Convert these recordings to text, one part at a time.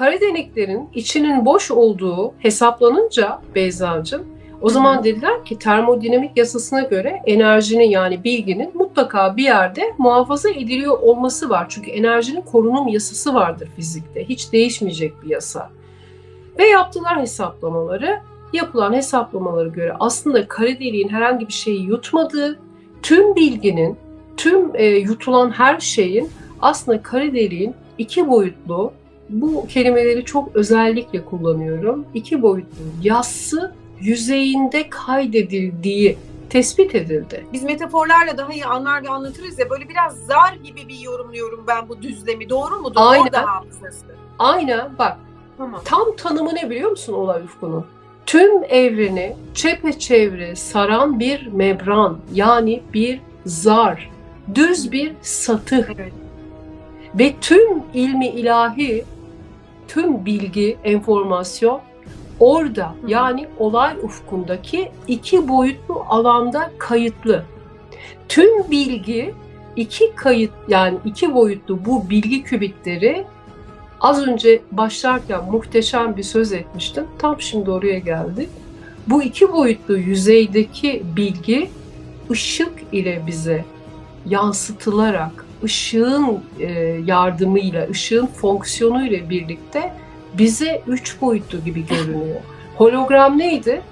kara deliklerin içinin boş olduğu hesaplanınca Beyza'cığım o zaman hı. dediler ki termodinamik yasasına göre enerjinin yani bilginin mutlaka bir yerde muhafaza ediliyor olması var. Çünkü enerjinin korunum yasası vardır fizikte. Hiç değişmeyecek bir yasa. Ve yaptılar hesaplamaları. Yapılan hesaplamalara göre aslında kara deliğin herhangi bir şeyi yutmadığı, tüm bilginin, tüm e, yutulan her şeyin aslında kara deliğin iki boyutlu, bu kelimeleri çok özellikle kullanıyorum, iki boyutlu yassı yüzeyinde kaydedildiği tespit edildi. Biz metaforlarla daha iyi anlar ve anlatırız ya böyle biraz zar gibi bir yorumluyorum ben bu düzlemi. Doğru mudur? Aynen. Orada hafızası. Aynen bak Tamam. tam tanımı ne biliyor musun olay ufkunun? Tüm evreni çepeçevre saran bir membran yani bir zar, düz bir satıh Evet. ve tüm ilmi ilahi, tüm bilgi, enformasyon orada hı. yani olay ufkundaki iki boyutlu alanda kayıtlı. Tüm bilgi iki kayıt yani iki boyutlu bu bilgi kübitleri az önce başlarken muhteşem bir söz etmiştim. Tam şimdi oraya geldik. Bu iki boyutlu yüzeydeki bilgi ışık ile bize yansıtılarak ışığın e, yardımıyla, ışığın fonksiyonuyla birlikte bize üç boyutlu gibi görünüyor. Hologram neydi?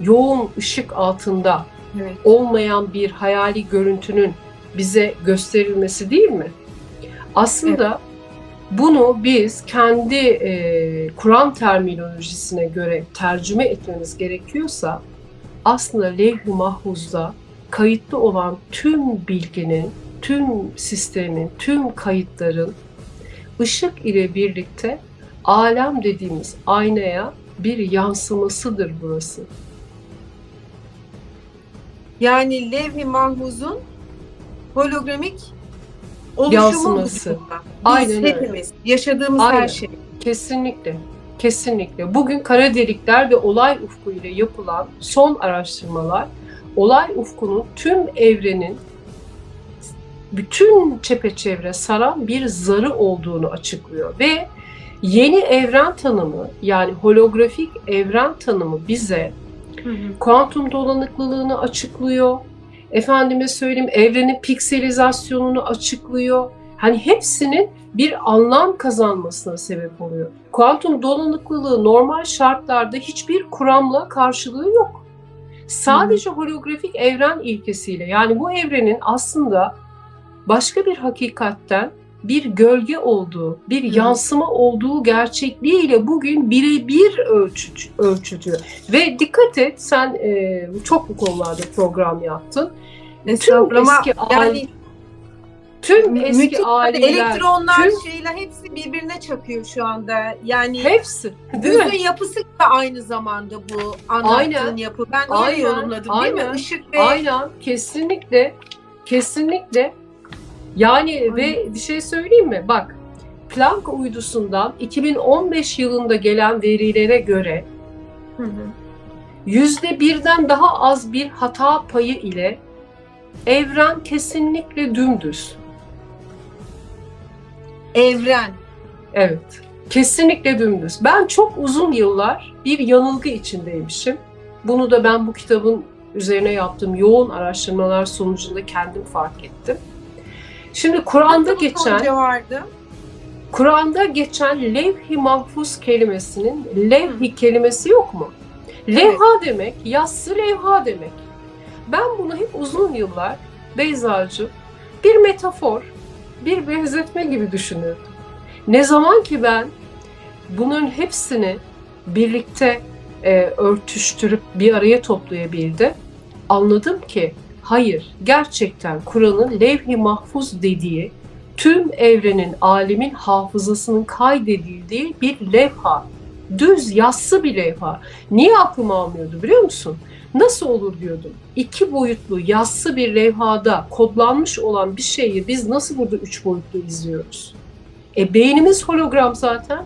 Yoğun ışık altında Evet. olmayan bir hayali görüntünün bize gösterilmesi değil mi? Aslında bunu biz kendi e, Kur'an terminolojisine göre tercüme etmemiz gerekiyorsa aslında levh-i mahfuzda kayıtlı olan tüm bilginin, tüm sistemin, tüm kayıtların ışık ile birlikte alem dediğimiz aynaya bir yansımasıdır burası. Yani levh-i mahfuzun hologramik oluşumu Yansıması. durumda. Biz Aynen öyle. hepimiz yaşadığımız Aynen. her şey. Kesinlikle. Kesinlikle. Bugün kara delikler ve olay ufku ile yapılan son araştırmalar olay ufkunun tüm evrenin bütün çepeçevre saran bir zarı olduğunu açıklıyor ve yeni evren tanımı yani holografik evren tanımı bize kuantum dolanıklılığını açıklıyor. Efendime söyleyeyim evrenin pikselizasyonunu açıklıyor. Hani hepsinin bir anlam kazanmasına sebep oluyor. Kuantum dolanıklılığı normal şartlarda hiçbir kuramla karşılığı yok. Sadece holografik evren ilkesiyle yani bu evrenin aslında başka bir hakikatten bir gölge olduğu, bir Hı. yansıma olduğu gerçekliğiyle bugün birebir ölçü, ölçülüyor. Ve dikkat et sen e, çok bu konularda program yaptın. Tüm eski yani tüm eski müthiş aileler, elektronlar tüm- şeyler hepsi birbirine çakıyor şu anda. Yani hepsi? Gözün yapısı da aynı zamanda bu anlattığın Aynen. yapı. Ben öyle Aynen, yorumladım değil mi? aynen, Işık ve Aynen, kesinlikle, kesinlikle. Yani ve bir şey söyleyeyim mi? Bak, Planck uydusundan 2015 yılında gelen verilere göre yüzde birden daha az bir hata payı ile evren kesinlikle dümdüz. evren. Evet, kesinlikle dümdüz. Ben çok uzun yıllar bir yanılgı içindeymişim. Bunu da ben bu kitabın üzerine yaptığım yoğun araştırmalar sonucunda kendim fark ettim. Şimdi Kur'an'da geçen vardı. Kur'an'da geçen levh-i mahfuz kelimesinin levh-i kelimesi yok mu? Levha demek, yassı levha demek. Ben bunu hep uzun yıllar Beyzacığım bir metafor, bir benzetme gibi düşünürdüm. Ne zaman ki ben bunun hepsini birlikte e, örtüştürüp bir araya toplayabildim, anladım ki hayır, gerçekten Kur'an'ın levh-i mahfuz dediği tüm evrenin, alemin hafızasının kaydedildiği bir levha. Düz, yassı bir levha. Niye aklım almıyordu biliyor musun? Nasıl olur diyordum. İki boyutlu, yassı bir levhada kodlanmış olan bir şeyi biz nasıl burada üç boyutlu izliyoruz? E beynimiz hologram zaten.